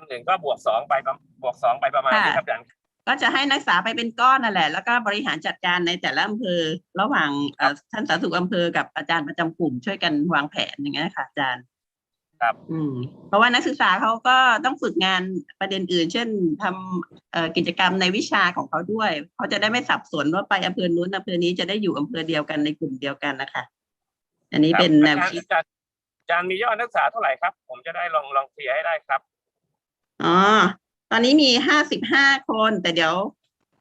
นหนึ่งก็บวกสองไปประบวกสองไปประมาณนี้ครับอาจารย์ก็จะให้นักศึกษาไปเป็นก้อนนั่นแหละ แล้วก็บริหารจัดการในแต่ละอำเภอ ระหว่างเอ่อท่านสาธารณสุขอำเภอกับอาจารย์ประจำกลุ่มช่วยกันวางแผนอย่างเงี้ยค่ะอาจารย์ ครับ อืม เพราะว่านักศึกษาเขาก็ต้องฝึกงานประเด็นอื่น เช่นทำเอ่อกิจกรรมในวิชาของเขาด้วยเขาจะได้ไม่สับสนว่าไปอำเภอนู้นอำเภอนี้จะได้อยู่อำเภอเดียวกันในกลุ่มเดียวกันนะคะ อันนี้เป็นแนวคิดอาจารย์อาจารย์มียอดนักศึกษาเท่าไหร่ครับ ผมจะได้ลองลองเคลียร์ให้ได้ครับ อ๋อ ตอนนี้มีห้าสิบห้าคน แต่เดี๋ยว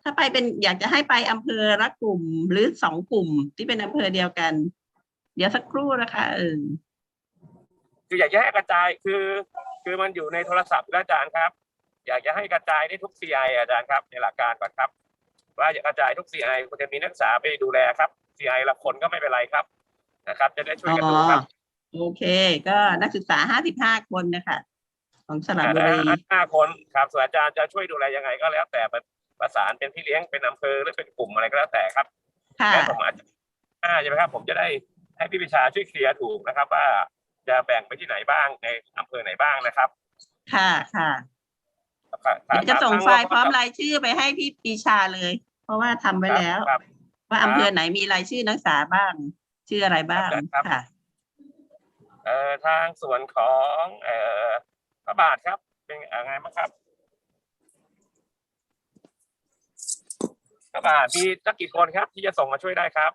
ถ้าไปเป็นอยากจะให้ไปอำเภอละกลุ่มหรือสองกลุ่มที่เป็นอำเภอเดียวกัน เดี๋ยวสักครู่นะคะเออคืออยากจะให้กระจายคือ คือมันอยู่ในโทรศัพท์แล้วอาจารย์ครับ อยากจะให้กระจายได้ทุก CI อาจารย์ครับในหลักการก่อนครับ ว่าอยากกระจายทุก CI ควรจะมีนักศึกษาไปดูแลครับ CI ละคนก็ไม่เป็นไรครับนะครับ จะได้ช่วยกันดูครับ โอเค ก็นักศึกษาห้าสิบห้าคนนะคะ ของสระบุรีห้าคนครับส่วนอาจารย์จะช่วยดูแลยังไงก็แล้วแต่ประสานเป็นพี่เลี้ยงเป็นอำเภอหรือเป็นกลุ่มอะไรก็แล้วแต่ครับค่ะแล้วผมอาจจะห้าใช่ไหมครับ ผมจะได้ให้พี่วิชาช่วยเคลียร์ถูกนะครับ ว่าจะแบ่งไปที่ไหนบ้างในอำเภอไหนบ้างนะครับ ค่ะค่ะครับเดี๋ยวจะส่งไฟล์พร้อมรายชื่อไปให้พี่ปีชาเลย เพราะว่าทำไว้แล้วครับว่าอำเภอไหนมีรายชื่อนักศึกษาบ้าง ชื่ออะไรบ้างครับค่ะเอ่อทางส่วนของเอ่อ พระบาทครับ เป็นยังไงบ้างครับพระบาทมีสักกี่คนครับ ที่จะส่งมาช่วยได้ครับ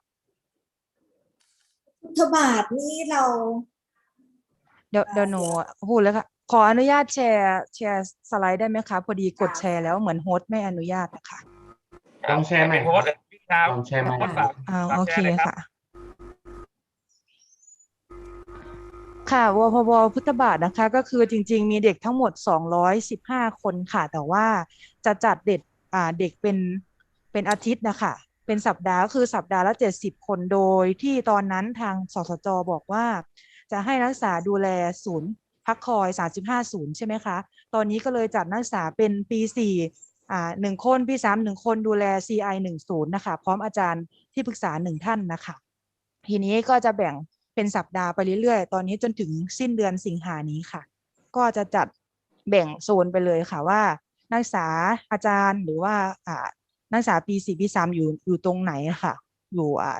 พุทธบาทนี่เราเดี๋ยวเดี๋ยวหนูพูดเลยค่ะ ขออนุญาตแชร์แชร์สไลด์ได้ไหมคะ พอดีกดแชร์แล้วเหมือนโฮสต์ไม่อนุญาตนะคะลองแชร์ใหม่เป็นโพสต์พี่ชาวลองแชร์ใหม่โพสต์ฝากอ่าฝากโอแชเคร์เลยรับ ค่ะ ค่ะวพบพุทธบาทนะคะ ก็คือจริง ๆ มีเด็กทั้งหมด 215 คนค่ะ แต่ว่าจะจัดเด็กอ่าเด็กเป็นเป็นอาทิตย์นะคะเป็นสัปดาห์ก็คือสัปดาห์ละ 70 คนโดยที่ตอนนั้นทางสสจบอกว่า จะให้นักศึกษาดูแลศูนย์พักคอย 35 ศูนย์ใช่ไหมคะ ตอนนี้ก็เลยจัดนักศึกษาเป็นปี4อ่าหนึ่งคนปีสามหนึ่งคนดูแล CI หนึ่งศูนย์นะคะ พร้อมอาจารย์ที่ปรึกษาหนึ่งท่านนะคะ ทีนี้ก็จะแบ่ง เป็นสัปดาห์ไปเรื่อยๆ ตอนนี้จนถึงสิ้นเดือนสิงหานี้ค่ะ ก็จะจัดแบ่งโซนไปเลยค่ะว่า นักศึกษาอาจารย์หรือว่าอ่านักศึกษาปีสี่ปีสามอยู่อยู่ตรงไหนอะค่ะ อยู่อ่า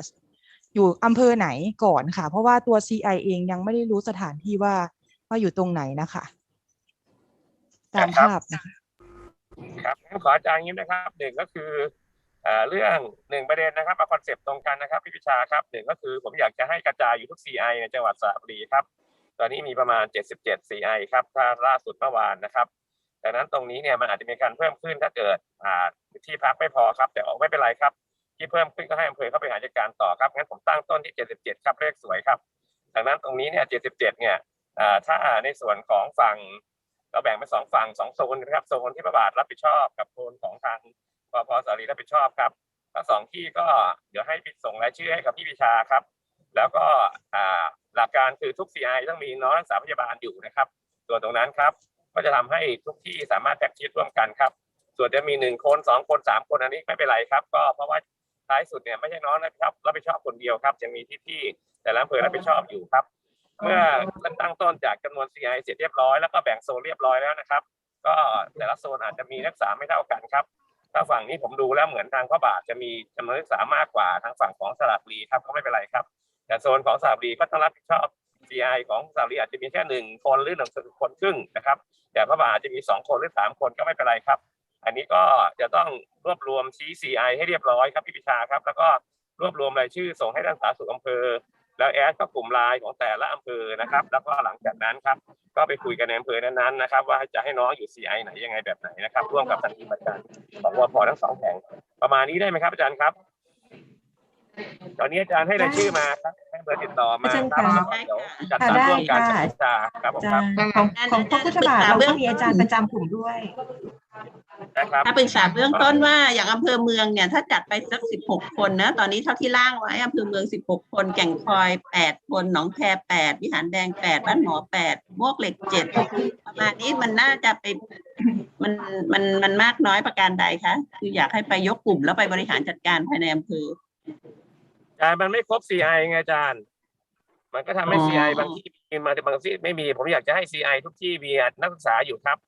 อยู่อำเภอไหนก่อนค่ะ เพราะว่าตัว CI เองยังไม่ได้รู้สถานที่ว่าว่าอยู่ตรงไหนนะคะตามครับภาพนะคะครับงั้นขออาจารย์ยิ้มนะครับหนึ่งก็คือ เอ่อเรื่องหนึ่งประเด็นนะครับเอาคอนเซปต์ตรงกันนะครับพี่พิชาครับหนึ่งก็คือผมอยากจะให้กระจายอยู่ทุก CI ในจังหวัดสระบุรีครับ ตอนนี้มีประมาณ 77 CI ครับถ้าล่าสุดเมื่อวานนะครับดังนั้นตรงนี้เนี่ยมันอาจจะมีการเพิ่มขึ้นถ้าเกิดอ่าที่พักไม่พอครับ แต่ออกไม่เป็นไรครับ ที่เพิ่มขึ้นก็ให้อำเภอเข้าไปหาจัดการต่อครับงั้นผมตั้งต้นที่ 77 ครับเลขสวยครับดังนั้นตรงนี้เนี่ย 77 เนี่ยอ่าถ้าในส่วนของฝั่งเราแบ่งเป็นสองฝั่งสองโซนนะครับโซนที่ประบาทรับผิดชอบกับโซนของทาง ปพสารีรับผิดชอบครับทั้งสองที่ก็เดี๋ยวให้พี่ส่งรายชื่อให้กับพี่วิชาครับ แล้วก็หลักการคือทุก CI ต้องมีน้องรักษาพยาบาลอยู่นะครับ ส่วนตรงนั้นครับก็จะทำให้ทุกที่สามารถแพ็กชีตร่วมกันครับ ส่วนจะมีหนึ่งคนสองคนสามคนอันนี้ไม่เป็นไรครับ ก็เพราะว่าท้ายสุดเนี่ยไม่ใช่น้องนะครับรับผิดชอบคนเดียวครับ จะมีที่ที่แต่ละอำเภอรับผิดชอบอยู่ครับ เมื่อตั้งต้นจากจำนวน CI เสร็จเรียบร้อยแล้วก็แบ่งโซนเรียบร้อยแล้วนะครับ ก็แต่ละโซนอาจจะมีนักศึกษาไม่เท่ากันครับ ถ้าฝั่งนี้ผมดูแล้วเหมือนทางพระบาทจะมีจำนวนนักศึกษามากกว่าทางฝั่งของสระบุรีครับก็ไม่เป็นไรครับ แต่โซนของสระบุรีก็ต้องรับผิดชอบ CI ของสระบุรีอาจจะมีแค่หนึ่งคนหรือหนึ่งคนครึ่งนะครับ แต่พระบาทอาจจะมีสองคนหรือสามคนก็ไม่เป็นไรครับ อันนี้ก็จะต้องรวบรวมชี้ CI ให้เรียบร้อยครับพี่พิชาครับ แล้วก็รวบรวมรายชื่อส่งให้ท่านสาธารณสุขอำเภอ แล้วแอดก็กลุ่มไลน์ของแต่ละอำเภอนะครับ แล้วก็หลังจากนั้นครับ ก็ไปคุยกันในอำเภอนั้นๆนะครับ ว่าจะให้น้องอยู่ CI ไหนยังไงแบบไหนนะครับ ร่วมกับทางทีมอาจารย์ของวพทั้งสองแห่งประมาณนี้ได้ไหมครับอาจารย์ครับ ตอนนี้อาจารย์ให้รายชื่อมาครับให้เบอร์ติดต่อมาอาจารย์ครับค่ะเดี๋ยวจัดสรรร่วมกันกับพี่ชาครับผมอาคจารับรย์ของของพระพุทธบาทเราก็มีอาจารย์ประจำกลุ่มด้วย นะครับถ้าปรึกษาเบื้องต้นว่าอย่างอำเภอเมืองเนี่ย ถ้าจัดไปสักสิบหกคนนะ ตอนนี้เท่าที่ร่างไว้อำเภอเมืองสิบหกคน แก่งคอยแปดคนหนองแพแปดวิหารแดงแปดบ้านหมอแปดมวกเหล็กเจ็ดประมาณนี้มันน่าจะไปมันมันมันมากน้อยประการใดคะคืออยากให้ไปยกกลุ่มแล้วไปบริหารจัดการภายในอำเภออาจารย์มันไม่ครบ CI ไงอาจารย์ มันก็ทำให้อ๋อ CI บางที่มีมาแต่บางที่ไม่มี ผมอยากจะให้ CI ทุกที่มีนักศึกษาอยู่ครับ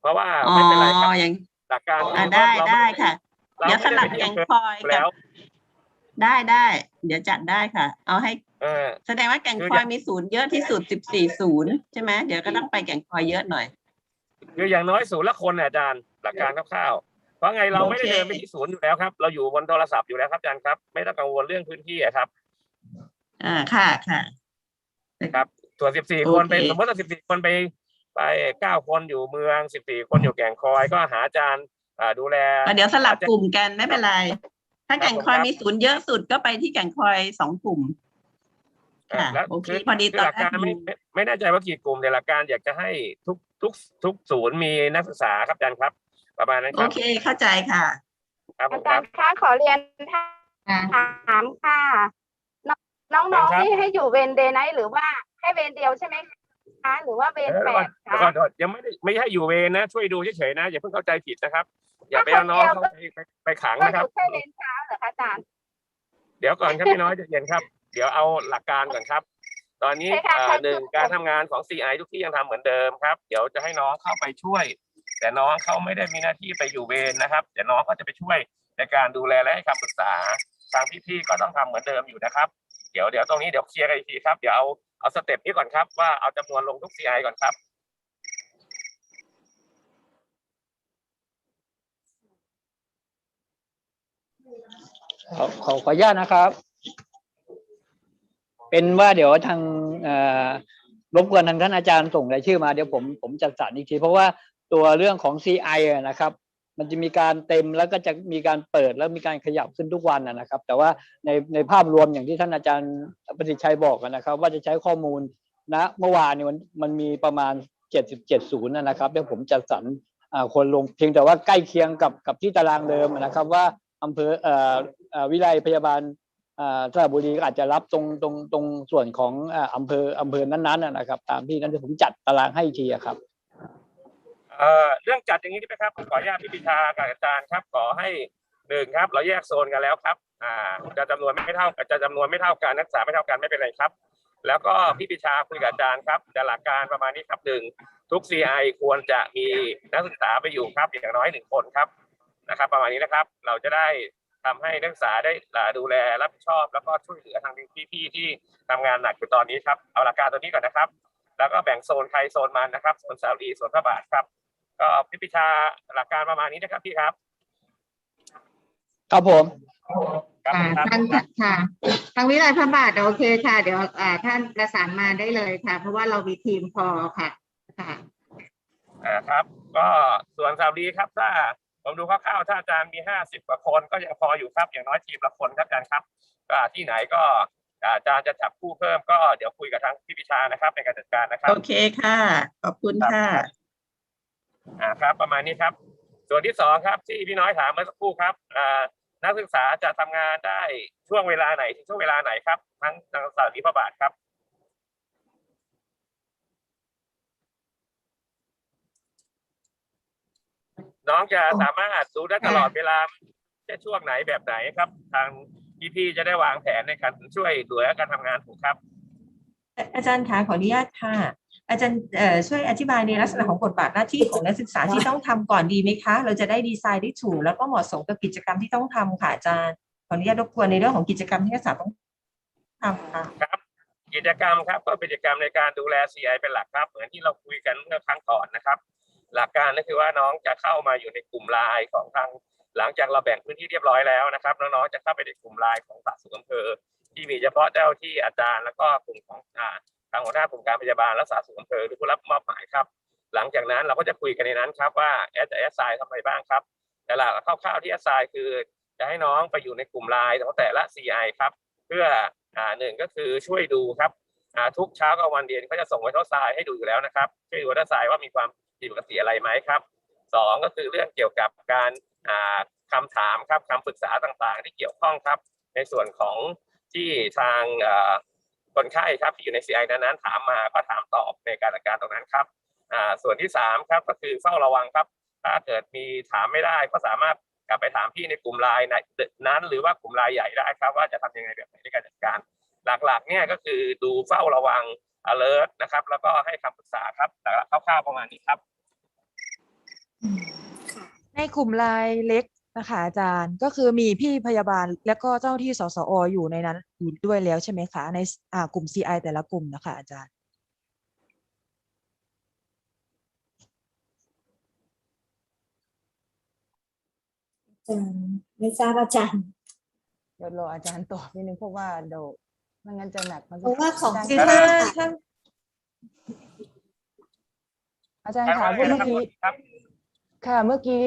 เพราะว่าอ๋อไม่เป็นไรครับอย่าง หลักการอ่าคือได้ว่าเราได้ม่ค่ะเราเดี๋ยวสไม่ลัได้บไปแก่งเที่ยวคอยอยู่กัแล้บวได้ได้ เดี๋ยวจัดได้ค่ะ เอาให้เออแสดงว่าแก่งคือคออยย่างมีศูนย์เยอะที่สุดสิบสี่ศูนย์ใช่ไหมเดี๋ยวก็ต้องไปแก่งคอยเยอะหน่อยคืออย่างน้อยศูนย์ละคนน่ะอาจารย์หลักการคร่าวๆเพราะไงเราไม่ได้โอเคเดินไปที่ศูนย์อยู่แล้วครับ เราอยู่บนโทรศัพท์อยู่แล้วครับอาจารย์ครับ ไม่ต้องกังวลเรื่องพื้นที่อะครับ อ่าค่ะค่ะครับส่วนสิบสี่โอคนเคเป็นสมมติว่าสิบสี่คนไป ไปเก้าคนอยู่เมืองสิบสี่คนอยู่แก่งคอย ก็หาอาจารย์อ่าดูแลก็เดี๋ยวสลับกลุ่มกันไม่เป็นไร ถ้าแก่งคอยครับมีศูนย์เยอะสุดก็ไปที่แก่งคอยสองกลุ่มค่ะแล้วโอเคคือพอดีคือตอนหลักการแรกไม่ดูไม่ไม่แน่ใจว่ากี่กลุ่มแต่หลักการอยากจะให้ทุกทุกทุกศูนย์มีนักศึกษาครับอาจารย์ครับ ประมาณนั้นคโอรับเคเข้าใจค่ะครับผอามคจารัรบย์คะขอเรียนถามค่ะ น้องครับๆนี่ให้อยู่เวรเดย์ไนท์หรือว่าให้เวรเดียวใช่ไหม คะหรือว่าเวรเออแปเดี๋ยวก่อนดเดี๋ยวก่อนคะเดี๋ยวก่อนยังไม่ได้ไม่ให้อยู่เวรนะ ช่วยดูเฉยๆนะ อย่าเพิ่งเข้าใจผิดนะครับ อย่าไปเอาน้องเขาไปไปไปขังก็อนะครับ ยู่แค่เวรเช้าเหรอคะอาจารย์ เดี๋ยวก่อนครับพี่น้อยใจะเย็นครับ เดี๋ยวเอาหลักการก่อนครับ ตอนนี้ใช่ค่ะอ่าใช่หนึ่งค่ะการทำงานของ CI ทุกที่ยังทำเหมือนเดิมครับ เดี๋ยวจะให้น้องเข้าไปช่วย แต่น้องเขาไม่ได้มีหน้าที่ไปอยู่เวรนะครับ แต่น้องเขาจะไปช่วยในการดูแลและให้คำปรึกษาทางพี่ๆก็ต้องทำเหมือนเดิมอยู่นะครับ เดี๋ยวเดี๋ยวตรงนี้เดี๋ยวเคลียร์กันอีกทีครับเดี๋ยวเอาเอาสเต็ปนี้ก่อนครับว่าเอาจำนวนลงทุก CI ก่อนครับขอขอขออนุญาตนะครับ เป็นว่าเดี๋ยวทางรบกวนทางท่านอาจารย์ส่งรายชื่อมาเดี๋ยวผมผมจัดสรรอีกที เพราะว่าตัวเรื่องของ CI อนะครับ มันจะมีการเต็มแล้วก็จะมีการเปิดแล้วมีการขยับขึ้นทุกวันนะครับ แต่ว่าในในภาพรวมอย่างที่ท่านอาจารย์ประสิทธิ์ชัยบอกนะครับ ว่าจะใช้ข้อมูลนะเมื่อวานเนี่ยมันมันมีประมาณ 77ศูนย์นะครับเดี๋ยวผมจัดสรรอ่าคนลงเพียงแต่ว่าใกล้เคียงกับกับที่ตารางเดิมนะครับ ว่าอำเภอเอ่อเอ่อวิไลพยาบาลอ่าสระบุรีก็อาจจะรับตรงตรงตรงส่วนของอ่าอำเภออำเภอนั้นๆนะครับ ตามที่นั้นผมจัดตารางให้ทีครับ เอ่อเรื่องจัดอย่างนี้ได้ไหมครับผมขออนุญาตพี่ปิชากับอาจารย์ครับ ขอให้หนึ่งครับ เราแยกโซนกันแล้วครับ อ่าจะจำนวนไม่เท่าจะจำนวนไม่เท่ากันนักศึกษาไม่เท่ากันไม่เป็นไรครับ แล้วก็พี่ปิชาคุยกับอาจารย์ครับแต่หลักการประมาณนี้ครับหนึ่งทุก CI ควรจะมีนักศึกษาไปอยู่ครับอย่างน้อยหนึ่งคนครับนะครับ ประมาณนี้นะครับ เราจะได้ทำให้นักศึกษาได้ดูแลรับผิดชอบแล้วก็ช่วยเหลือทางพี่ๆที่ทำงานหนักอยู่ตอนนี้ครับเอาหลักการตัวนี้ก่อนนะครับ แล้วก็แบ่งโซนใครโซนมันนะครับโซนสาวดีโซนพระบาทครับ ก็พิพิชาหลักการประมาณนี้นะครับพี่ครับ ครับผม ครับค่ะครับ ท่านค่ะ ทางวิไลพระบาทโอเคค่ะ เดี๋ยวอ่าท่านประสานมาได้เลยค่ะ เพราะว่าเรามีทีมพอค่ะ ค่ะ อ่าครับ ก็ส่วนสาวดีครับถ้าผมดูคร่าวๆถ้าอาจารย์มีห้าสิบกว่าคนก็ยังพออยู่ครับอย่างน้อยทีมละคนครับอาจารย์ครับก็ที่ไหนก็อาจารย์จะจับคู่เพิ่มก็เดี๋ยวคุยกับทางพี่พิชานะครับในการจัดการนะครับ โอเคค่ะ ขอบคุณค่ะ อ่าครับ ประมาณนี้ครับ ส่วนที่สองครับ ที่พี่น้อยถามเมื่อสักครู่ครับอ่านักศึกษาจะทำงานได้ช่วงเวลาไหนถึงช่วงเวลาไหนครับ ทั้งทางสาวดีพระบาทครับ น้องจะสามารถดูได้ตลอดเวลาจะช่วงไหนแบบไหนครับ ทางพี่ๆจะได้วางแผนในการช่วยเหลือการทำงานถูกครับ อาจารย์คะขออนุญาตค่ะ อาจารย์เอ่อช่วยอธิบายในลักษณะของบทบาทหน้าที่ของนักศึกษาที่ต้องทำก่อนดีไหมคะ เราจะได้ดีไซน์ได้ถูกแล้วก็เหมาะสมกับกิจกรรมที่ต้องทำค่ะอาจารย์ขออนุญาตรบกวนในเรื่องของกิจกรรมที่นักศึกษาต้องทำค่ะครับกิจกรรมครับก็เป็นกิจกรรมในการดูแล CI เป็นหลักครับ เหมือนที่เราคุยกันเมื่อครั้งก่อนนะครับ หลักการก็คือว่าน้องจะเข้ามาอยู่ในกลุ่มไลน์ของทางหลังจากเราแบ่งพื้นที่เรียบร้อยแล้วนะครับน้องๆจะเข้าไปในกลุ่มไลน์ของสาธารณสุขอำเภอที่มีเฉพาะเจ้าที่อาจารย์แล้วก็กลุ่มของอ่า ทางหัวหน้ากลุ่มการพยาบาลและสาธารณสุขอำเภอหรือผู้รับมอบหมายครับ หลังจากนั้นเราก็จะคุยกันในนั้นครับว่าแอดแอดไซน์ทำอะไรบ้างครับแต่หลักคร่าวๆที่แอดไซน์คือ จะให้น้องไปอยู่ในกลุ่มไลน์ของแต่ละ CI ครับ เพื่ออ่าหนึ่งก็คือช่วยดูครับอ่าทุกเช้ากับวันเรียนเขาจะส่งไว้ทดทรายให้ดูอยู่แล้วนะครับช่วยดูทดทรายว่ามีความผิดปกติอะไรไหมครับสองก็คือเรื่องเกี่ยวกับการอ่าคำถามครับคำปรึกษาต่างๆ ที่เกี่ยวข้องครับ ในส่วนของที่ทางอ คนไข้ครับที่อยู่ใน CI นั้นๆถามมาก็ถามตอบในการจัดการตรงนั้นครับอ่าส่วนที่สามครับก็คือเฝ้าระวังครับ ถ้าเกิดมีถามไม่ได้ก็สามารถกลับไปถามพี่ในกลุ่มไลน์นั้น หรือว่ากลุ่มไลน์ใหญ่ได้ครับ ว่าจะทำยังไงแบบไหนในการจัดการ หลักๆเนี่ยก็คือดูเฝ้าระวัง alert นะครับ แล้วก็ให้คำปรึกษาครับแต่คร่าวๆประมาณนี้ครับ ในกลุ่มไลน์เล็ก นะคะอาจารย์ก็คือมีพี่พยาบาลและก็เจ้าหน้าที่สสออยู่ในนั้นอยู่ด้วยแล้วใช่ไหมคะในอ่ากลุ่ม CI แต่ละกลุ่มนะคะอาจารย์อาจารย์ไม่ทราบอาจารย์เดี๋ยวรออาจารย์ตอบนิดนึงเพราะว่าเดี๋ยวไม่งั้นจะหนักมันจะเพราะว่าของอาจารย์คือที่ถ้าค่ะถ้าอาจารย์ท่านค่ะว่าไงเมื่อนะครับกี้ ค่ะเมื่อกี้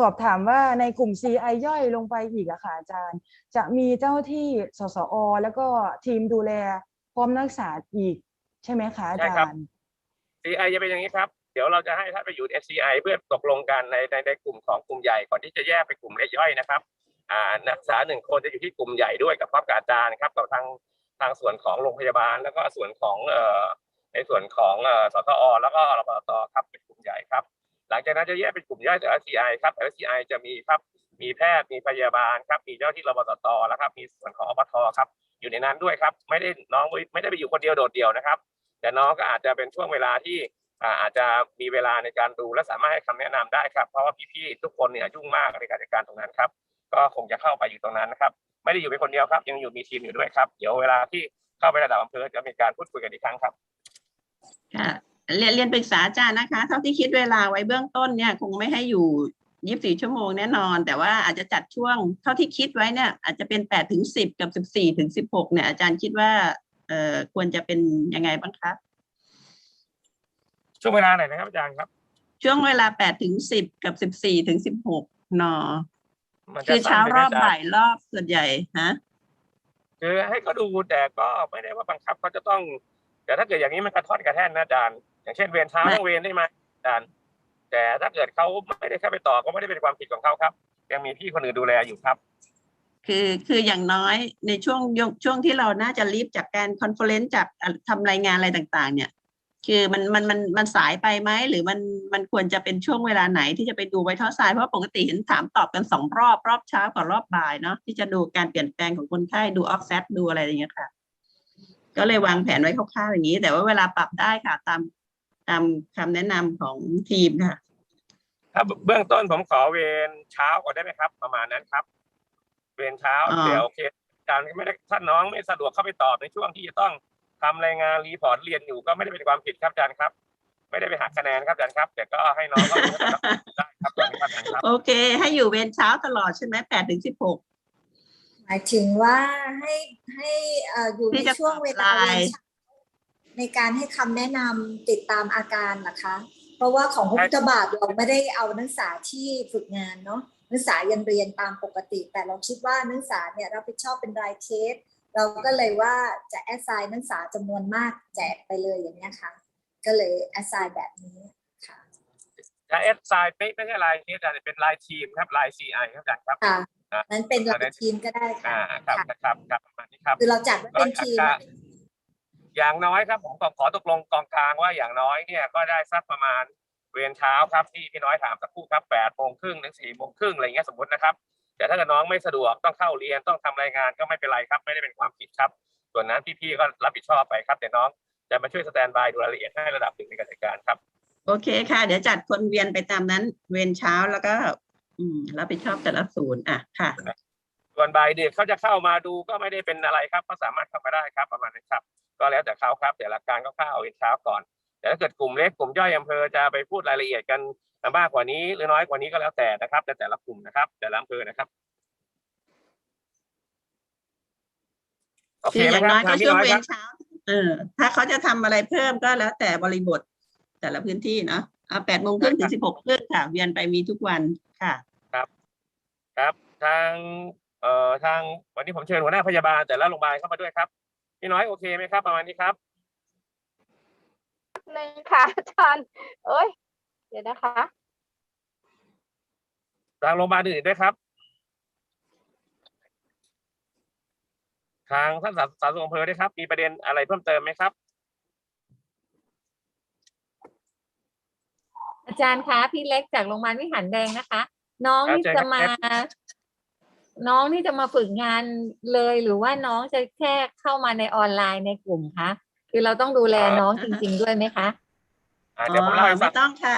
สอบถามว่าในกลุ่ม CI ย่อยลงไปอีกอะค่ะอาจารย์ จะมีเจ้าที่สสอ แล้วก็ทีมดูแลพร้อมนักศึกษาอีกใช่ไหมคะอาจารย์ CI จะเป็นอย่างนี้ครับ เดี๋ยวเราจะให้ท่านไปอยู่ SCI เพื่อตกลงกันในในในกลุ่มของกลุ่มใหญ่ก่อนที่จะแยกไปกลุ่มเล็กย่อยนะครับอ่านักศึกษาหนึ่งคนจะอยู่ที่กลุ่มใหญ่ด้วยกับพร้อมกับอาจารย์ครับกับทางทางส่วนของโรงพยาบาล แล้วก็ส่วนของเอ่อในส่วนของเอ่อสทอแล้วก็รพตครับเป็นกลุ่มใหญ่ครับ หลังจากนั้นจะแยกเป็นกลุ่มย่อยแต่ละ CI ครับแต่ละ CI จะมีครับมีแพทย์มีพยาบาลครับมีเจ้าหน้าที่รพตแล้วครับมีส่วนของอบทครับอยู่ในนั้นด้วยครับ ไม่ได้น้องไม่ได้ไปอยู่คนเดียวโดดเดี่ยวนะครับ แต่น้องก็อาจจะเป็นช่วงเวลาที่อาจจะมีเวลาในการดูและสามารถให้คำแนะนำได้ครับ เพราะว่าพี่ๆทุกคนเนี่ยยุ่งมากในการจัดการตรงนั้นครับ ก็คงจะเข้าไปอยู่ตรงนั้นนะครับ ไม่ได้อยู่เป็นคนเดียวครับ ยังอยู่มีทีมอยู่ด้วยครับ เดี๋ยวเวลาที่เข้าไประดับอำเภอจะมีการพูดคุยกันอีกครั้งครับค่ะ เรียนเรียนปรึกษาอาจารย์นะคะ เท่าที่คิดเวลาไว้เบื้องต้นเนี่ยคงไม่ให้อยู่ยี่สี่ชั่วโมงแน่นอน แต่ว่าอาจจะจัดช่วงเท่าที่คิดไว้เนี่ยอาจจะเป็นแปดถึงสิบกับสิบสี่ถึงสิบหกเนี่ยอาจารย์คิดว่าเอ่อควรจะเป็นยังไงบ้างคะช่วงเวลาไหนนะครับอาจารย์ครับ ช่วงเวลาแปดถึงสิบกับสิบสี่ถึงสิบหกนอมันจะคือเช้าสั้นไปรไหมอบอาจารย์บ่ายรอบส่วนใหญ่ฮะคือให้เขาดูแต่ก็ไม่ได้ว่าบังคับเขาจะต้อง แต่ถ้าเกิดอย่างนี้มันกระท่อนกระแท่นนะอาจารย์ อย่างเช่นเวรเช้าไม่ต้องเวรได้ไหมอาจารย์แต่ถ้าเกิดเขาไม่ได้เข้าไปต่อก็ไม่ได้เป็นความผิดของเขาครับ ยังมีพี่คนอื่นดูแลอยู่ครับ คือคืออย่างน้อยในช่วงยงช่วงที่เราน่าจะรีบจากการคอนเฟอเรนซ์จากอะทำรายงานอะไรต่างๆ เนี่ย คือมันมันมันมันสายไปไหมหรือมันมันควรจะเป็นช่วงเวลาไหนที่จะไปดูไวท์เท่าไซด์เพราะปกติเห็นถามตอบกันสองรอบรอบเช้ากับรอบบ่ายเนาะที่จะดูการเปลี่ยนแปลงของคนไข้ดูออฟเซตดูอะไรอย่างเงี้ยค่ะก็เลยวางแผนไว้คร่าวๆอย่างนี้ แต่ว่าเวลาปรับได้ค่ะ ตาม ตามคำแนะนำของทีมค่ะถ้าเบื้องต้นผมขอเวรเช้าก่อนได้ไหมครับ ประมาณนั้นครับ เวรเช้าอ่าเดี๋ยวโอเคอาจารย์ไม่ได้ถ้าน้องไม่สะดวกเข้าไปตอบในช่วงที่จะต้องทำรายงานรีพอร์ตเรียนอยู่ก็ไม่ได้เป็นความผิดครับอาจารย์ครับ ไม่ได้ไปหักคะแนนครับอาจารย์ครับแต่ก็ให้น้องเขาได้ครับตอนนี้ครับอาจารย์ครับ โอเค ให้อยู่เวรเช้าตลอดใช่ไหมแปดถึงสิบหกหมายถึงว่าให้ให้เอ่ออยู่ที่ในจะช่วงเวลาตอบไลน์เรียนเช้า ในการให้คำแนะนำติดตามอาการนะคะ เพราะว่าของพุทธบาทเราไม่ได้เอานักศึกษาที่ฝึกงานเนาะนักศึกษายังเรียนตามปกติ แต่เราคิดว่านักศึกษาเนี่ยรับผิดชอบเป็นรายเคส เราก็เลยว่าจะแอสไซน์นักศึกษาจำนวนมากแจกไปเลยอย่างเนี้ยค่ะ ก็เลยแอสไซน์แบบนี้ค่ะจะเอสไซน์ไม่ไม่ใช่ลายเคสอาจารย์เป็นลายทีมครับลายซีไอครับอาจารย์ครับค่ะอะนั้นเป็นรายทีมก็ได้ค่ะอ่าครับค่ะนะครับครับประมาณนี้ครับคือเราจัดไว้เป็นทีมก็ อย่างน้อยครับ ผมก็ขอตกลงกองกลางว่าอย่างน้อยเนี่ยก็ได้สักประมาณเวรเช้าครับที่พี่น้อยถามสักครู่ครับแปดโมงครึ่งถึงสี่โมงครึ่งอะไรเงี้ยสมมตินะครับ แต่ถ้าเกิดน้องไม่สะดวกต้องเข้าเรียนต้องทำรายงานก็ไม่เป็นไรครับ ไม่ได้เป็นความผิดครับ ส่วนนั้นพี่ๆก็รับผิดชอบไปครับแต่น้องจะมาช่วยสแตนบายดูรายละเอียดให้ระดับหนึ่งในการจัดการครับ โอเคค่ะ เดี๋ยวจัดคนเวียนไปตามนั้น เวียนเช้าแล้วก็ อืมรับผิดชอบแต่ละศูนย์อะค่ะส่วนบ่ายดึกเขาจะเข้ามาดูก็ไม่ได้เป็นอะไรครับ ก็สามารถเข้ามาได้ครับประมาณนั้นครับ ก็แล้วแต่เขาครับ แต่หลักการก็เข้าเอาเช้าก่อน แต่ถ้าเกิดกลุ่มเล็กกลุ่มย่อยอำเภอจะไปพูดรายละเอียดกันมากกว่านี้หรือน้อยกว่านี้ก็แล้วแต่นะครับแต่แต่ละกลุ่มนะครับ แต่ละอำเภอนะครับโอเคคืออไหมย่างครับน้อยก็ทางพี่ช่วงน้อยเวครัรบเช้าเออ ถ้าเขาจะทำอะไรเพิ่มก็แล้วแต่บริบทแต่ละพื้นที่เนาะเอาแปดโมงครึ่งถึงสิบหกครึ่งค่ะ เวียนไปมีทุกวันค่ะ ครับทาง เอ่อ ทางวันนี้ผมเชิญหัวหน้าพยาบาลแต่ละโรงพยาบาลเข้ามาด้วยครับ พี่น้อยโอเคไหมครับ ประมาณนี้ครับหนึ่งค่ะอาจารย์เอ้ย เดี๋ยวนะคะทางโรงพยาบาลอื่นด้วยครับ ทางท่านสาสาธารณสุขอำเภอด้วยครับ มีประเด็นอะไรเพิ่มเติมไหมครับ อาจารย์คะพี่เล็กจากโรงพยาบาลวิหารแดงนะคะ น้องครับนี่เชิญจะครับมา น้องนี่จะมาฝึกงานเลย หรือว่าน้องจะแค่เข้ามาในออนไลน์ในกลุ่มคะคือเราต้องดูแลน้องจริง ๆ ด้วยไหมคะอ่าเดี๋ยวผมเล่าให้ฟัไม่งต้องค่ะ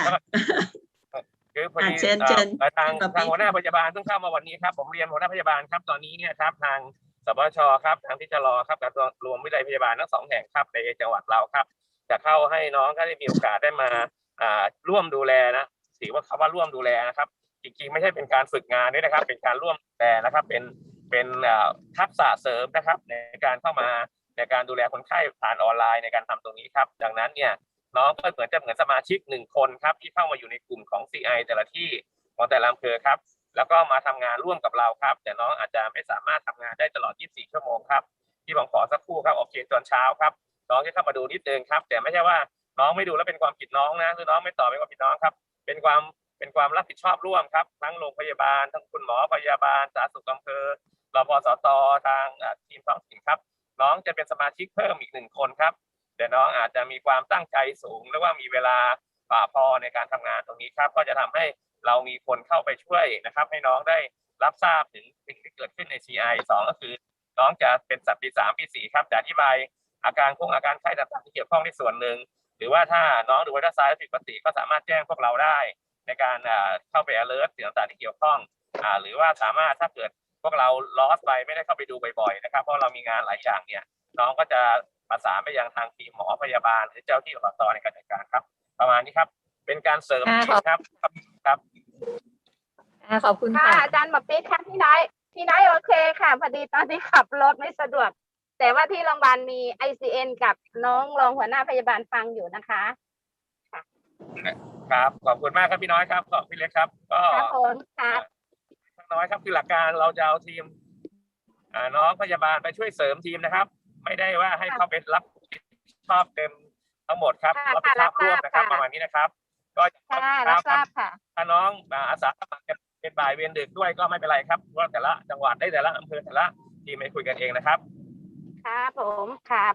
คือผพอดีอะเชิญเอ่อเชิญเอ่อทางเชิญครับทางหัวหน้าพยาบาลเพิ่งเข้ามาวันนี้ครับ ผมเรียนหัวหน้าพยาบาลครับตอนนี้เนี่ยครับทางสบชครับทางที่จะรอครับกับรวมวิทยาพยาบาลทั้งสองแห่งครับในจังหวัดเราครับ จะเข้าให้น้องเขาได้มีโอกาสได้มาอ่าร่วมดูแลนะถือว่าคำว่าร่วมดูแลนะครับจ ริงๆ ไม่ใช่เป็นการฝึกงานด้วยนะครับ เป็นการร่วมดูแลนะครับเป็นเป็นทักษะเสริมนะครับ ในการเข้ามาในการดูแลคนไข้ผ่านออนไลน์ในการทำตรงนี้ครับ ดังนั้นเนี่ยน้องก็เหมือนจะเหมือนสมาชิกหนึ่งคนครับที่เข้ามาอยู่ในกลุ่มของ CI แต่ละที่ของแต่ละอำเภอครับ แล้วก็มาทำงานร่วมกับเราครับ แต่น้องอาจจะไม่สามารถทำงานได้ตลอด 24 ชั่วโมงครับที่ผมขอสักครู่ครับโอเคตอนเช้าครับน้องจะเข้ามาดูนิดนึงครับ แต่ไม่ใช่ว่าน้องไม่ดูแล้วเป็นความผิดน้องนะหรือน้องไม่ตอบเป็นความผิดน้องครับ เป็นความ เป็นความรับผิดชอบร่วมครับ ทั้งโรงพยาบาล ทั้งคุณหมอพยาบาลสาธารณสุขอำเภอรพสตทางทีมท้องถิ่นครับ น้องจะเป็นสมาชิกเพิ่มอีกหนึ่งคนครับแต่น้องอาจจะมีความตั้งใจสูง หรือว่ามีเวลาป่าพอในการทำงานตรงนี้ครับ ก็จะทำให้เรามีคนเข้าไปช่วยนะครับ ให้น้องได้รับทราบถึงสิ่งที่เกิดขึ้นใน CI สองก็คือ น้องจะเป็นสัปปีสามปีสี่ครับจะอธิบายอาการคงอาการไข้ต่างๆที่เกี่ยวข้องในส่วนหนึ่ง หรือว่าถ้าน้องดูไวรัสไซด์ผิดปกติก็สามารถแจ้งพวกเราได้ ในการอ่าเข้าไป alert สิ่งต่างๆที่เกี่ยวข้องอ่าหรือว่าสามารถถ้าเกิดพวกเรา lost ไปไม่ได้เข้าไปดูบ่อยๆนะครับ เพราะเรามีงานหลายอย่างเนี่ยน้องก็จะประสานไปยังทางทีมหมอพยาบาล หรือเจ้าที่อบตในการจัดการครับ ประมาณนี้ครับ เป็นการเสริมค่ะทีมครับครับอ่าขอบคุณค่ะอาจารย์บอกพี่ค่ะพี่น้อยพี่น้อยโอเคค่ะพอดีตอนที่ขับรถไม่สะดวก แต่ว่าที่โรงพยาบาลมี ICN กับน้องรองหัวหน้าพยาบาลฟังอยู่นะคะ ครับขอบคุณมากครับพี่น้อยครับขอบพี่เล็กครับ ก็ครับผมครับน้อยครับคือหลักการเราจะเอาทีมอ่าน้องพยาบาลไปช่วยเสริมทีมนะครับ ไม่ได้ว่าให้เข้าไปรับผิดชอบเต็มทั้งหมดครับค่ะรับผิดชอบร่วมนะครับค่ะประมาณนี้นะครับ ก็ค่ะครัรับบทราบค่ะถ้าน้องอ่าอาสาสมัครจะเป็นบ่ายเวียนดึกด้วยก็ไม่เป็นไรครับเพราะว่าแต่ละจังหวัดได้แต่ละอำเภอแต่ละทีมไปคุยกันเองนะครับ ครับผมครับ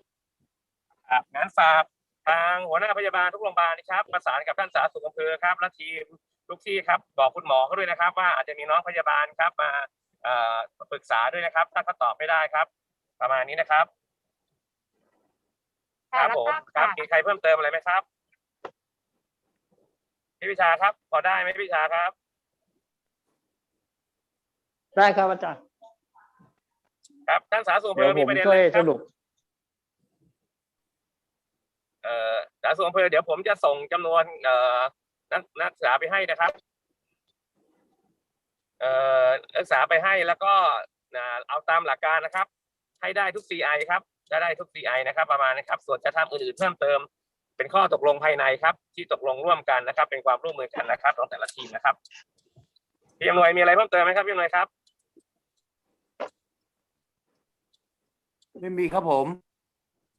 ครับงั้นฝาก ทางหัวหน้าพยาบาลทุกโรงพยาบาลนะครับประสานกับท่านสาธารณสุขอำเภอครับและทีมทุกที่ครับบอกคุณหมอเขาด้วยนะครับ ว่าอาจจะมีน้องพยาบาลครับมาเอ่อปรึกษาด้วยนะครับ ถ้าเขาตอบไม่ได้ครับ ประมาณนี้นะครับคค่ะรับรับผมทราบครับค่ะมีใครเพิ่มเติมอะไรไหมครับพี่วิชาครับ พอได้ไหมพี่วิชาครับ ได้ครับอาจารย์ครับท่านสาธารณสุขอำเภเดี๋ยวอผมีมประเด็นช่วยอะไรคสรับรุปเอ่อ สาธารณสุขอำเภอเดี๋ยวผมจะส่งจำนวนเอนักนักศึกษาไปให้นะครับเอ่อนักศึกษาไปให้แล้วก็เอาตามหลักการนะครับ ให้ได้ทุก CI ครับจะได้ทุก CI นะครับ ประมาณนะครับ ส่วนจะทำอื่นๆเพิ่มเติม เป็นข้อตกลงภายในครับ ที่ตกลงร่วมกันนะครับ เป็นความร่วมมือกันนะครับของแต่ละทีมนะครับพี่อำนวยมีอะไรเพิ่มเติมไหมครับพี่อำนวยครับไม่มีครับผม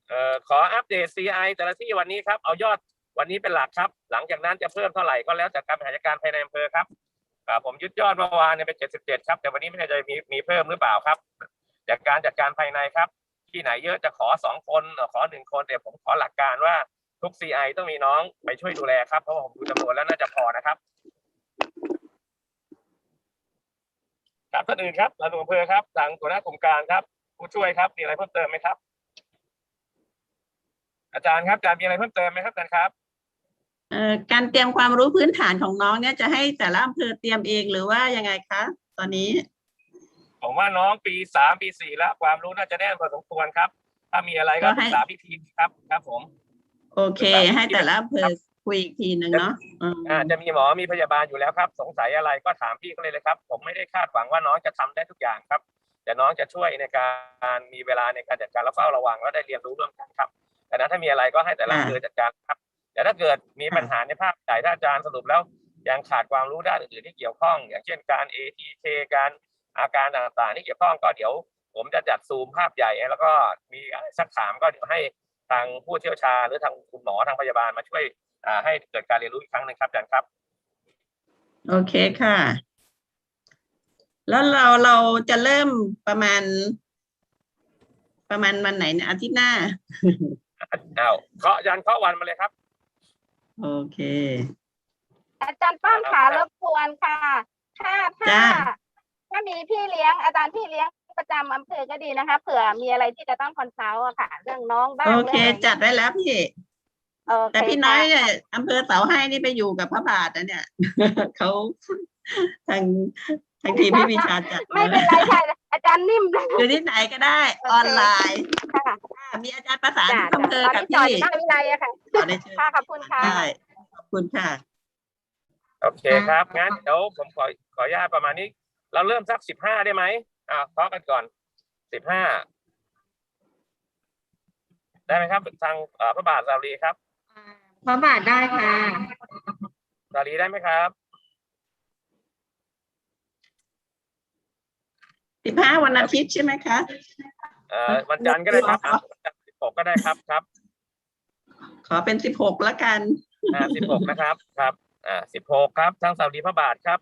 เอ่อขออัปเดต CI แต่ละที่วันนี้ครับ เอายอดวันนี้เป็นหลักครับ หลังจากนั้นจะเพิ่มเท่าไหร่ก็แล้วจากการบริหารจัดการภายในอำเภอครับอ่าผมยึดยอดเมื่อวานเนี่ยเป็น77ครับ แต่วันนี้ไม่แน่ใจมีมีเพิ่มหรือเปล่าครับ จากการจัดการภายในครับ ที่ไหนเยอะจะขอสองคนเอ่อขอหนึ่งคนแต่ผมขอหลักการว่าทุก CI ต้องมีน้องไปช่วยดูแลครับเพราะว่าผมดูจำนวนแล้วน่าจะพอนะครับครับท่านอื่นครับทางอำเภอครับทางหัวหน้ากลุ่มการครับ ผู้ช่วยครับมีอะไรเพิ่มเติมไหมครับ อาจารย์ครับอาจารย์มีอะไรเพิ่มเติมไหมครับอาจารย์ครับเอ่อการเตรียมความรู้พื้นฐานของน้องเนี่ยจะให้แต่ละอำเภอเตรียมเองหรือว่ายังไงคะตอนนี้ ผมว่าน้องปีสามปีสี่แล้วความรู้น่าจะแน่นพอสมควรครับ ถ้ามีอะไรก็ก็ปให้รึกษาพี่ทีมครับครับ ผม โอเค ให้แต่ละอำเภอคุยอีกทีหนึ่งเนาะอืมอ่าจะมีหมอมีพยาบาลอยู่แล้วครับ สงสัยอะไรก็ถามพี่เขาเลยเลยครับ ผมไม่ได้คาดหวังว่าน้องจะทำได้ทุกอย่างครับ แต่น้องจะช่วยในการมีเวลาในการจัดการและเฝ้าระวังและได้เรียนรู้ร่วมกันครับ แต่นั้นถ้ามีอะไรก็ให้แต่ละอำเภอจัดการครับ แต่ถ้าเกิดมีปัญหาในภาพใหญ่ถ้าอาจารย์สรุปแล้วยังขาดความรู้ด้านอื่นๆที่เกี่ยวข้อง อย่างเช่นการ ATK การอาการต่างๆที่เกี่ยวข้องก็เดี๋ยว ผมจะจัดซูมภาพใหญ่ แล้วก็มีอะไรสักถามก็เดี๋ยวให้ทางผู้เชี่ยวชาญหรือทางคุณหมอทางพยาบาลมาช่วยอ่าให้เกิดการเรียนรู้อีกครั้งหนึ่งครับอาจารย์ครับ โอเคค่ะ แล้วเราเราจะเริ่มประมาณ ประมาณวันไหนเนี่ยอาทิตย์หน้า อ้าวเคาะยันเคาะวันมาเลยครับ โอเค อาจารย์ป้อมขารบกวนค่ะ ถ้าถ้าจ้า ถ้ามีพี่เลี้ยงอาจารย์พี่เลี้ยงประจำอำเภอก็ดีนะคะ เผื่อมีอะไรที่จะต้องคอนซัลท์อะค่ะ เรื่องน้องบ้างโอรื่งเคอะไรจัดไว้แล้วพี่ โอเคแต่พี่น้อยค่ะเนี่ยอำเภอเสาให้นี่ไปอยู่กับพระบาทนะเนี่ย เขาทางทางทีมพี่วิชาจัดไม่เป็นไรค่ะอาจารย์นิ่มอยู่ที่ไหนก็ได้โอเคออนไลน์ ค่ะอ่า มีอาจารย์ประสานจ้ะทุกอำเภอตอนกับนี้จอดพี่อยู่หน้าวิไลอะค่ะขอได้เชิญค่ะขอบคุณค่ะได้ขอบคุณค่ะ โอเคครับ งั้นเดี๋ยวผมขอขออนุญาตประมาณนี้ เราเริ่มสักสิบห้าได้ไหมอ่าเคาะกันก่อนสิบห้าได้ไหมครับ ทางเอ่อพระบาทสารีครับพระบาทได้ค่ะสารีได้ไหมครับสิบห้าวันอาทิตย์ใช่ไหมคะ เอ่อวันจันทร์ก็ได้ครับสิบหกก็ได้ครับครับขอเป็นสิบหกละกัน อ่าสิบหกนะครับครับอ่าสิบหกครับทางสารีพระบาทครับ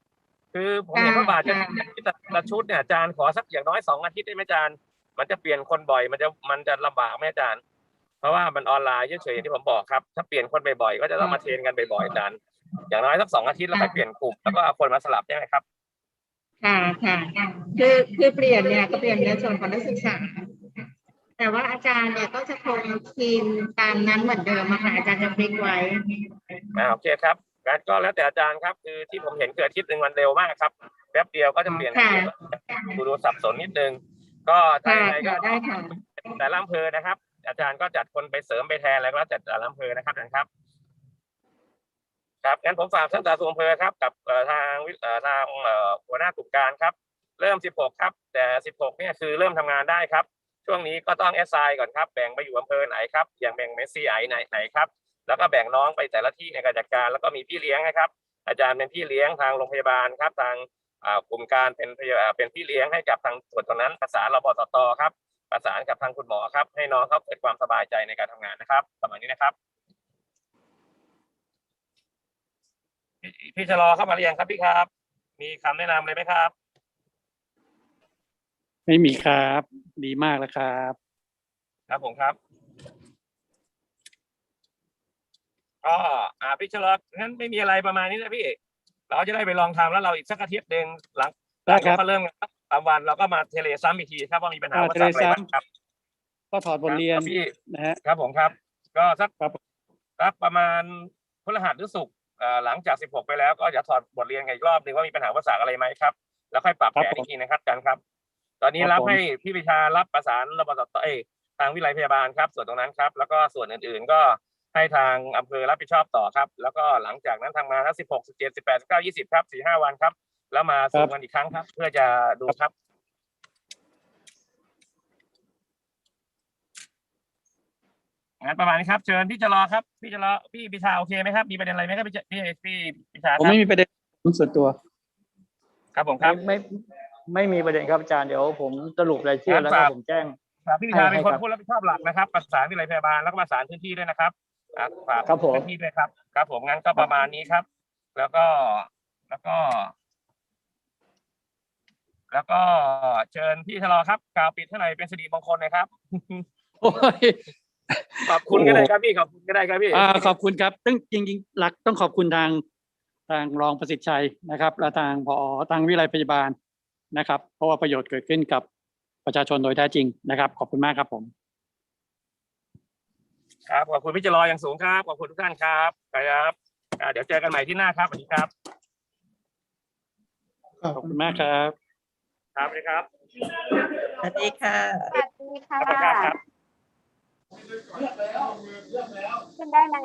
คือผมเห็นพระบาทจะค่ะแต่ละชุดเนี่ยอาจารย์ขอสักอย่างน้อยสองอาทิตย์ได้ไหมอาจารย์ มันจะเปลี่ยนคนบ่อยมันจะมันจะลำบากไหมอาจารย์ เพราะว่ามันออนไลน์เฉยๆอย่างที่ผมบอกครับถ้าเปลี่ยนคนบ่อยๆก็จะต้องมาเทรนกันบ่อยๆอาจารย์อย่างน้อยสักสองอาทิตย์แล้วค่อยเปลี่ยนกลุ่มแล้วก็เอาคนมาสลับได้ไหมครับ ค่ะค่ะคือคือเปลี่ยนเนี่ยก็เปลี่ยนในส่วนของนักศึกษา แต่ว่าอาจารย์เนี่ยก็จะคงทีมตามนั้นเหมือนเดิมอะค่ะอาจารย์จะพลิกไว้อ่าโอเคครับงั้นก็แล้วแต่อาจารย์ครับ คือที่ผมเห็นคืออาทิตย์หนึ่งวันเร็วมากครับแป๊บเดียวก็จะเปลี่ยนค่ะดูดูสับสนนิดนึงก็ถ้าค่ะยังไงก็ค่ะได้ค่ะแต่ละอำเภอนะครับ อาจารย์ก็จัดคนไปเสริมไปแทนแล้วก็แล้วแต่แต่ละอำเภอนะครับอาจารย์ครับ ครับงั้นผมฝากท่านสาธารณสุขอำเภอครับ กับเอ่อทางวิเอ่อทางเอ่อหัวหน้ากลุ่มการครับ เริ่ม 16 ครับ แต่ 16เนี่ยคือเริ่มทำงานได้ครับ ช่วงนี้ก็ต้องแอสไซน์ก่อนครับ แบ่งไปอยู่อำเภอไหนครับ อย่างแบ่งเมสซี่ไอไหนไหนครับ แล้วก็แบ่งน้องไปแต่ละที่ในการจัดการ แล้วก็มีพี่เลี้ยงนะครับ อาจารย์เป็นพี่เลี้ยงทางโรงพยาบาลครับ ทางกลุ่มการเป็นเป็นพี่เลี้ยงให้กับทางส่วนตรงนั้นประสานรบตตครับ ประสานกับทางคุณหมอครับ ให้น้องเขาเกิดความสบายใจในการทำงานนะครับประมาณนี้นะครับพี่ชะลอเข้ามาหรือยังครับพี่ครับ มีคำแนะนำเลยไหมครับ ไม่มีครับ ดีมากแล้วครับ ครับผมครับก็อ่าพี่ชะลองั้นไม่มีอะไรประมาณนี้นะพี่ เราจะได้ไปลองทำแล้วเราอีกสักอาทิตย์หนึ่งหลังหได้ลังครับ ก็เริ่มกันสามวันเราก็มาเทเลซ้ำอีกทีครับว่ามีปัญหาอ่าอุปสรรคอะไรเทเลซ้ำบ้างครับก็ถอดบทเรียนครับพี่ นะฮะ ครับผมครับ ก็สักครับครับประมาณพฤหัสหรือศุกร์อ่าหลังจาก 16 ไปแล้วก็จะถอดบทเรียนกันอีกรอบหนึ่งว่ามีปัญหาอุปสรรคอะไรไหมครับ แล้วค่อยปรับครับแผนผมอีกทีนะครับอาจารย์ครับ ตอนนี้ครับรับผม ให้พี่วิชารับประสานระบบตเอยทางวิไลพยาบาลครับ ส่วนตรงนั้นครับ แล้วก็ส่วนอื่นๆก็ให้ทางอำเภอรับผิดชอบต่อครับ แล้วก็หลังจากนั้นทำงานทั้ง16 17 18 19 20ครับ4-5วันครับ แล้วมาส่งกันอีกครั้งครับ เพื่อจะดูครับ งั้นประมาณนี้ครับ เชิญพี่จะรอครับพี่จะรอพี่ปิชาโอเคไหมครับ มีประเด็นอะไรไหมครับพี่พี่พี่ปิชาผมครับไม่มีประเด็นส่วนตัว ครับผมครับ ไม่ ไม่มีประเด็นครับอาจารย์เดี๋ยวผมสรุปรายชื่อแล้วก็ครับผมแจ้งครับพี่ปิชาให้เป็นคนครับผู้รับผิดชอบหลักนะครับประสานวิไลพยาบาลแล้วก็ประสานพื้นที่ด้วยนะครับอะฝากครับผมพื้นที่ด้วยครับ ครับ ผมงั้นก็ประมาณนี้ครับ แล้วก็แล้วก็ แล้วก็เชิญพี่ชะลอครับกล่าวปิดเท่าไหร่เป็นสิริมงคลหนะครับโอ้ยขอบคุณก็ได้ครับพี่ขอบคุณก็ได้ครับพี่อ่าขอบคุณครับต้องจริงๆหลักต้องขอบคุณทางทางรองประสิทธิ์ชัยนะครับและทางพอทางวิไลพยาบาล นะครับ เพราะว่าประโยชน์เกิดขึ้นกับประชาชนโดยแท้จริงนะครับ ขอบคุณมากครับผม ครับขอบคุณพี่จะรออย่างสูงครับขอบคุณทุกท่านครับครับอ่าเดี๋ยวเจอกันใหม่ที่หน้าครับสวัสดีครับ ขอบคุณมากครับ ครับสวัสดีครับสวัสดีค่ะ สวัสดีค่ะขอบคุณครับครับ ขึ้นได้ไหม